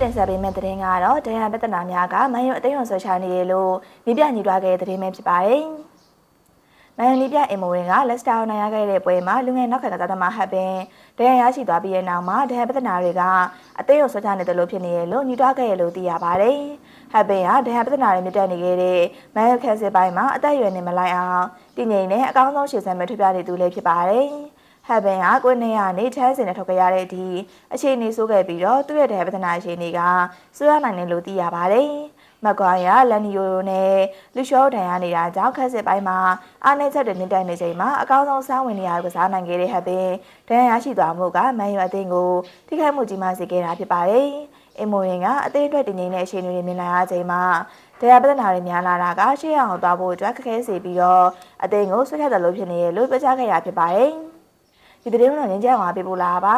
အခုတင်ဆက်ပေးမယ့်သတင်းကတော့ဒဏ်ရာပြဿနာများကမန်ယူအသိရုံဆွဲချနေရလို့မိပြညီတွားခဲ့တဲ့သတင်းပဲဖြစ်ပါတယ်။မန်ယူလီပြအင်မိုရင်ကလက်စတာကိုနိုင်ရခဲ့တဲ့ပွဲမှာလူငယ်နောက်ခံကစားသမားဟပ်ပင်ဒဏ်ရာရရှိသွားပြီးတဲ့နောက်မှာဒဏ်ရာပြဿနာတွေကအသိရုံဆွဲချနေတယ်လို့ဖြစ်နေရလို့ညီတွားခဲ့ရလို့သိရပါတယ်။ဟပ်ပင်ကဒဏ်ရာပြဿနာတွေမြင့်တက်နေခဲ့တဲ့မန်ယူခက်စစ်ပိုင်းမှာအသက်အရွယ်နဲ့မလိုက်အောင်တည်ငြိမ်နဲ့အကောင်းဆုံးရှေ့ဆံမဲ့ထွေးပြနေသူလေးဖြစ်ပါတယ်။ ဟပ်ဘန်ကကိုနေရနေချမ်းစင်နဲ့ထုတ်ကြရတဲ့အထိအခြေအနေဆိုးခဲ့ပြီးတော့သူ့ရဲ့တဲ့ပဒနာအခြေအနေကစွရနိုင်တယ်လို့သိရပါတယ်။မကွာရလန်နီယိုနဲ့လူရှောဒန်ရနေတာကြောင့်ခက်စစ်ပိုင်းမှာအားနည်းချက်တွေမြင့်တက်နေချိန်မှာအကောင်းဆုံးစားဝင်နေရကစားနိုင်ခဲ့တဲ့ဟပ်ဘန်ဒန်ရရှိသွားမှုကမန်ယူအသင်းကိုထိခိုက်မှုကြီးမားစေခဲ့တာဖြစ်ပါတယ်။အင်မိုရင်ကအသင်းအတွက်တည်ငြိမ်တဲ့အခြေအနေတွေမြင်လာရချိန်မှာတရားပဒနာတွေများလာတာကရှေ့အောင်သွားဖို့အတွက်ခက်ခဲစေပြီးတော့အသင်းကိုဆွဲခတ်တယ်လို့ဖြစ်နေရလို့ပြောကြားခဲ့ရဖြစ်ပါတယ်။ ဒီသတင်းကိုတော့ငင်းကြအောင်အားပေးပို့လာပါ